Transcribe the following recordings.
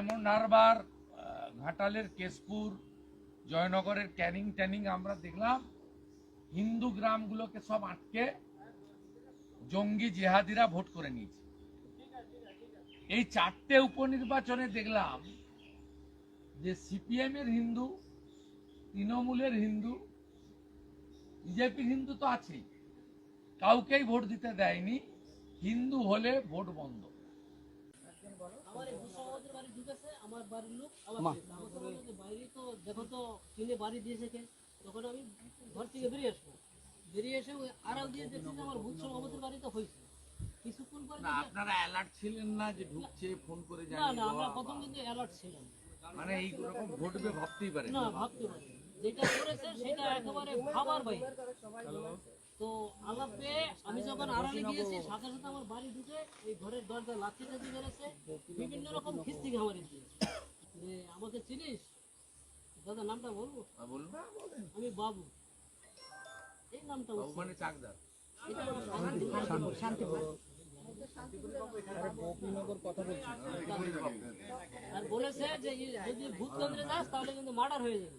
নারবার ঘাটালের কেশপুর, জয়নগরের ক্যানিং ট্যানিং আমরা দেখলাম। হিন্দু গ্রামগুলোকে সব আটকে জঙ্গি জেহাদিরা ভোট করে নিয়েছে। এই চারটে উপনির্বাচনে দেখলাম যে সিপিএম এর হিন্দু, তৃণমূলের হিন্দু, বিজেপির হিন্দু তো আছেই। কাউকেই ভোট দিতে দেয়নি। হিন্দু হলে ভোট বন্ধ। আমার এই বাড়ি ঢুকেছে আমার বাড়ির লোক আমার ছেলে। আমার সমাজের বাইরে তো দেখো তো কিনে বাড়ি দিয়েছে কে তখন আমি ঘর থেকে বেরিয়ে আসব। বেরিয়ে এসে ওই দিয়ে দেখছি যে আমার ভূত সমাজের বাড়িতে হয়েছে। কিছুক্ষণ পরে না আপনারা অ্যালার্ট ছিলেন না যে ঢুকছে ফোন করে জানিয়ে না আমরা প্রথম কিন্তু অ্যালার্ট ছিলাম। মানে এই রকম ঘটবে ভাবতেই পারেন না। ভাবতে পারি যেটা করেছে সেটা একেবারে ভাবার বাইরে। তো আমার পেয়ে আমি যখন আড়ালে গিয়েছি সাথে সাথে আমার বাড়ি ঢুকে এই ঘরের দরজা লাথি মেরেছে বিভিন্ন রকম খিস্তি খামারি দিয়েছে যে আমাকে চিনিস? দাদা নামটা বলব? হ্যাঁ, আমি বাবু। এই নামটা মানে চাকদার। শান্তিপুর আর বলেছে যে যদি ভূত কেন্দ্রে যাস তাহলে কিন্তু মার্ডার হয়ে যাবে।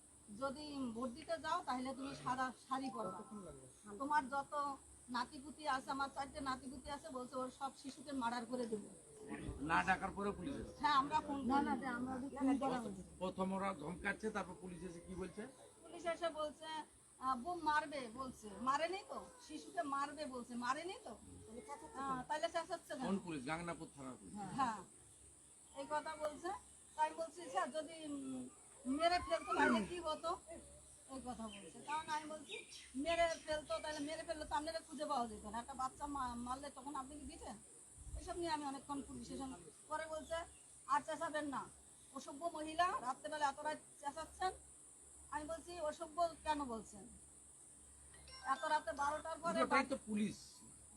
যদি ভোট দিতে যাও তাহলে তুমি সাদা শাড়ি পরবা তোমার যত নাতিপুতি আছে আমার চারটে নাতিপুতি আছে বলছে ওর সব শিশুকে মার্ডার করে দেবো। না ডাকার পরে পুলিশ হ্যাঁ আমরা ফোন না না আমরা ফোন করা হয়েছে প্রথম ওরা ধমকাচ্ছে তারপর পুলিশ এসে কি বলছে? পুলিশ এসে বলছে বোম মারবে বলছে। মারেনি তো? শিশুকে মারবে বলছে। মারেনি তো? হ্যাঁ, তাহলে চেঁচাচ্ছে কোন? পুলিশ? গাংনাপুর থানা পুলিশ। হ্যাঁ। এই কথা বলছে। তাই বলছি স্যার যদি মেরে ফেলতো তাহলে কি হতো? এই কথা বলছে। কারণ আমি বলছি মেরে ফেলতো তাহলে মেরে ফেললে তো আপনারা খুঁজে পাওয়া যেত না। একটা বাচ্চা মারলে তখন আপনি কি দিতেন? এসব নিয়ে আমি অনেকক্ষণ পুলিশের সঙ্গে পরে বলছে আর চেঁচাবেন না। অসভ্য মহিলা রাত্রেবেলা এত রাত চেঁচাচ্ছেন। আমি বলছি অসভ্য কেন বলছেন? এত রাতে বারোটার পরে পুলিশ।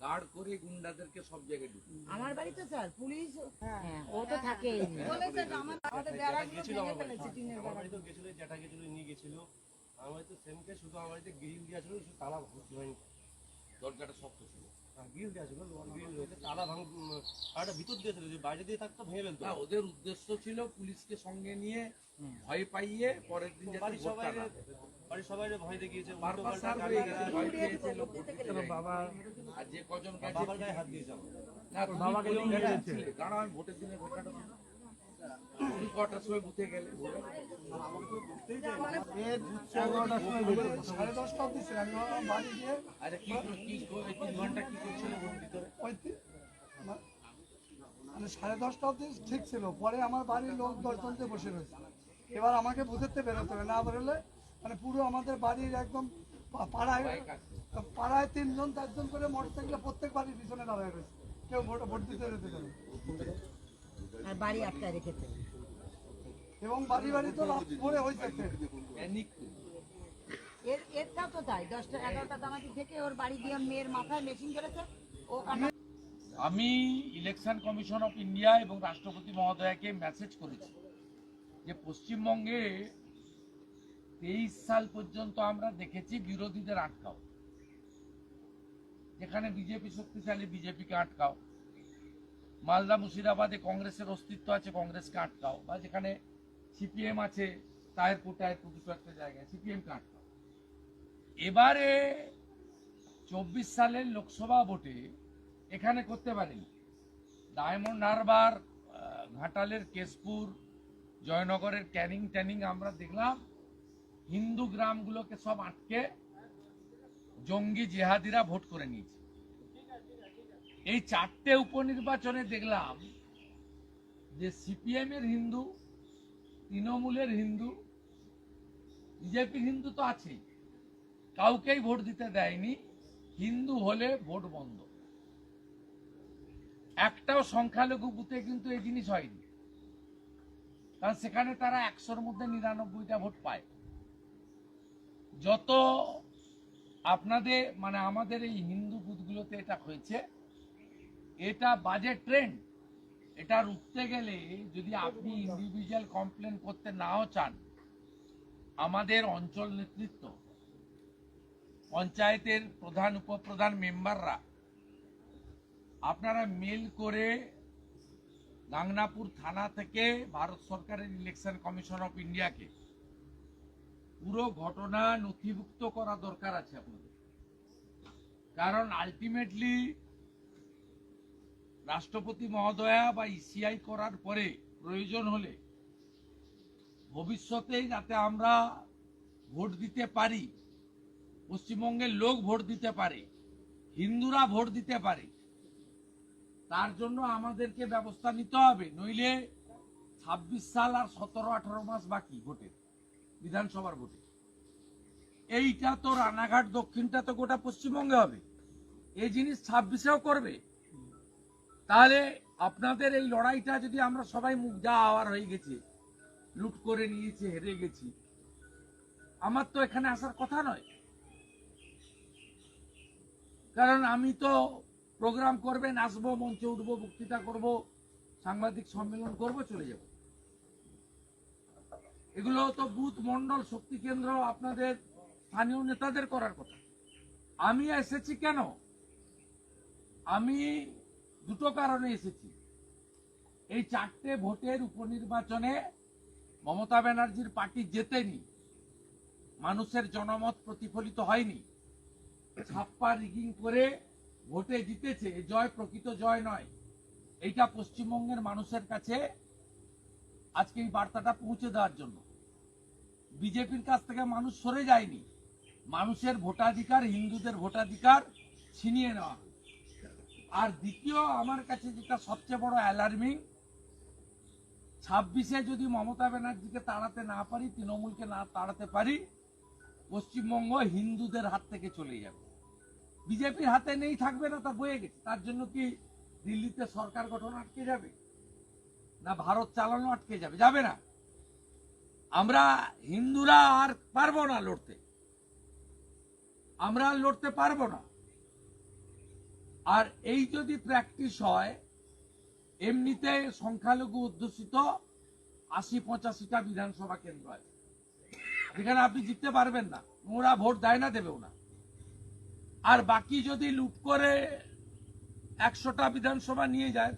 গার্ড করে গুন্ডাদেরকে সব জায়গায় ঢুকে আমার বাড়িতে স্যার পুলিশ হ্যাঁ, ও তো থাকে বলেছে আমার আমাদের বেড়াগুলো ভেঙে ফেলেছে টিনের বেড়া বাড়িতেও গেছিল জ্যাঠা গেছিল নিয়ে গেছিল। আমার তো সেমকে শুধু আমার বাড়িতে গ্রিল ছিল শুধু তালা ভর্তি হয়নি দরজাটা শক্ত ছিল। আর গ্রিল দেওয়া ছিল গ্রিল রয়েছে তালা ভাঙ উম, আর একটা ভিতর দিয়ে ছিল যে বাইরে দিয়ে থাকতো ভেঙে ফেলতো না ওদের উদ্দেশ্য ছিল পুলিশকে সঙ্গে নিয়ে ভয় পাইয়ে পরের দিন বাড়ির সবাই বাড়ির সবাই ভয় দেখিয়েছে হয়ে যায়নি। আর যে কজন বাবার গায়ে হাত দিয়েছে না, আমি ভোটের দিনে ঘটনাটা কটার সময় বুথে গেলে? সাড়ে দশটা অব্দি ছিল বাড়ি গিয়ে আচ্ছা কি কি তিন ঘণ্টা কি করছিল ভোট ভিতরে? ওই তি- মা- মানে সাড়ে দশটা অব্দি ঠিক ছিল পরে আমার বাড়ির লোক দশজনতে বসে রয়েছে। এবার আমাকে বুঝতে বেরোতে হবে না বেরোলে মানে পুরো আমাদের বাড়ির একদম পাড়ায় পাড়ায় তিনজন চারজন করে মোটর সাইকেলে প্রত্যেক বাড়ির পিছনে দাঁড়ায় রয়েছে। কেউ ভোট ভোট দিতে যেতে পারে আর বাড়ি আটকায় রেখেছে। এবং বাড়ি বাড়ি তো হয়েছে এর এরটাও তো তাই দশটা এগারোটা দামাতি থেকে ওর বাড়ি দিয়ে মেয়ের মাথায় মেশিন ও আমি ইলেকশন কমিশন অফ ইন্ডিয়া এবং রাষ্ট্রপতি মহোদয়কে মেসেজ করেছি যে পশ্চিমবঙ্গে তেইশ সাল পর্যন্ত আমরা দেখেছি বিরোধীদের আটকাও। যেখানে বিজেপি শক্তিশালী বিজেপিকে আটকাও। মালদা মুর্শিদাবাদে কংগ্রেসের অস্তিত্ব আছে কংগ্রেসকে আটকাও। বা যেখানে সিপিএম আছে তাহেরপুর টাহেরপুর দুটো একটা জায়গায় সিপিএমকে আটকাও। এবারে চব্বিশ সালের লোকসভা ভোটে এখানে করতে পারেনি। ডায়মন্ড হারবার ঘাটালের কেশপুর, জয়নগরের ক্যানিং ট্যানিং আমরা দেখলাম, হিন্দু গ্রামগুলোকে সব আটকে জঙ্গি জেহাদিরা ভোট করে নিয়েছে। এই চারটে উপনির্বাচনে দেখলাম যে সিপিএম এর হিন্দু তৃণমূলের হিন্দু বিজেপির হিন্দু তো আছেই। কাউকেই ভোট দিতে দেয়নি, হিন্দু হলে ভোট বন্ধ। একটাও সংখ্যালঘু বুথে কিন্তু এই জিনিস হয়নি। কারণ সেখানে তারা একশোর মধ্যে নিরানব্বইটা ভোট পায়। যত আপনাদের মানে আমাদের এই হিন্দু বুথগুলোতে এটা হয়েছে, এটা বাজে ট্রেন্ড এটা রুখতে গেলে যদি আপনি ইন্ডিভিজুয়াল কমপ্লেন করতে নাও চান, আমাদের অঞ্চল নেতৃত্ব, পঞ্চায়েতের প্রধান, উপপ্রধান মেম্বাররা, আপনারা মেল করে গাংনাপুর থানা থেকে ভারত সরকারের ইলেকশন কমিশন অফ ইন্ডিয়াকে পুরো ঘটনা নথিভুক্ত করা দরকার আছে আপনাদের। কারণ আলটিমেটলি রাষ্ট্রপতি মহোদয়া বা ইসিআই করার পরে প্রয়োজন হলে ভবিষ্যতে যাতে আমরা ভোট দিতে পারি, পশ্চিমবঙ্গের লোক ভোট দিতে পারে, হিন্দুরা ভোট দিতে পারে, তার জন্য আমাদেরকে ব্যবস্থা নিতে হবে। নইলে ছাব্বিশ সাল আর সতেরো, আঠারো মাস বাকি ভোটে, বিধানসভার ভোটে। এইটা তো রানাঘাট, দক্ষিণটা তো গোটা পশ্চিমবঙ্গে হবে। এই জিনিস ছাব্বিশেও করবে। তাহলে আপনাদের এই লড়াইটা যদি আমরা সবাই মুখ যা আওয়ার হয়ে গেছে, লুট করে নিয়েছে, হেরে গেছি, আমার তো এখানে আসার কথা নয়। কারণ আমি তো প্রোগ্রাম করবেন, আসব, মঞ্চে উঠবো, বক্তৃতা করব, সাংবাদিক সম্মেলন করব, চলে যাব। এগুলো তো বুথ মন্ডল শক্তি কেন্দ্র, আপনাদের স্থানীয় নেতাদের করার কথা। আমি এসেছি কেন? আমি দুটো কারণে এসেছি। এই চারটে ভোটের উপনির্বাচনে মমতা ব্যানার্জির পার্টি জেতেনি, মানুষের জনমত প্রতিফলিত হয়নি, ছাপ্পা রিগিং করে ভোটে জিতেছে জয় প্রকৃত জয় নয়। এইটা পশ্চিমবঙ্গের মানুষের কাছে আজকে এই বার্তাটা পৌঁছে দেওয়ার জন্য। বিজেপির কাছ থেকে মানুষ সরে যায়নি, মানুষের ভোটাধিকার, হিন্দুদের ভোটাধিকার ছিনিয়ে নেওয়া। আর দ্বিতীয় আমার কাছে যেটা সবচেয়ে বড় অ্যালার্মিং ছাব্বিশে যদি মমতা ব্যানার্জিকে তাড়াতে না পারি, তৃণমূলকে না তাড়াতে পারি, পশ্চিমবঙ্গ হিন্দুদের হাত থেকে চলে যাবে। বিজেপির হাতে নেই, থাকবে না, তা বয়ে গেছে। তার জন্য কি দিল্লিতে সরকার গঠন আটকে যাবে? না ভারত চালানো আটকে যাবে? যাবে না। আমরা হিন্দুরা আর পারব না লড়তে। আমরা লড়তে পারব না। আর এই যদি প্র্যাকটিস হয়, এমনিতে সংখ্যালঘু অধ্যুষিত আশি পঁচাশিটা বিধানসভা কেন্দ্র আছে। যেখানে আপনি জিততে পারবেন না। ওরা ভোট দেয় না, দেবেও না। আর বাকি যদি লুট করে একশোটা বিধানসভা নিয়ে যায়